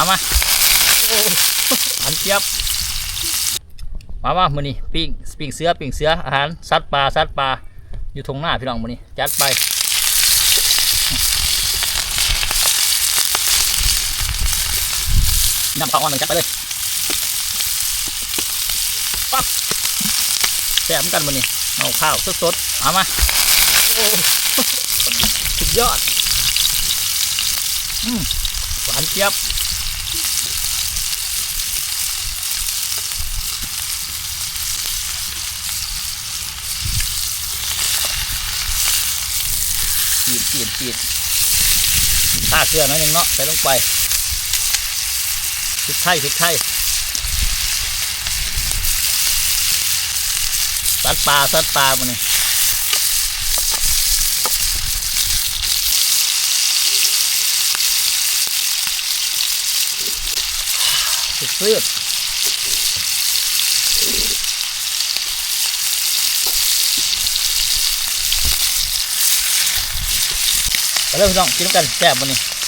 เอามาอ้หันเจี๊ยบมามามือนี่ปิ้งปิ้งเสือปิ้งเสืออาหารสัตว์ป่าสัตว์ป่าอยู่ทงหน้าพี่น้องมือนี่จัดไปน้ำปลาอ่อนหนึ่งจัดไปเลยปั๊บแซ่บเหมือนกันมือนี่เอาข้าวสดๆเอามาสุดยอดอืมหวานเจี๊ยบ ปีนปีนปีนข้าเกลือน่อยหนึงเนาะใส่ลงไปพริกไทยพริกไทยสัตว์ปลาสัตว์ปลามันนี่ พืดไปเลยพี่น้องกินกันแซ่บวันนี้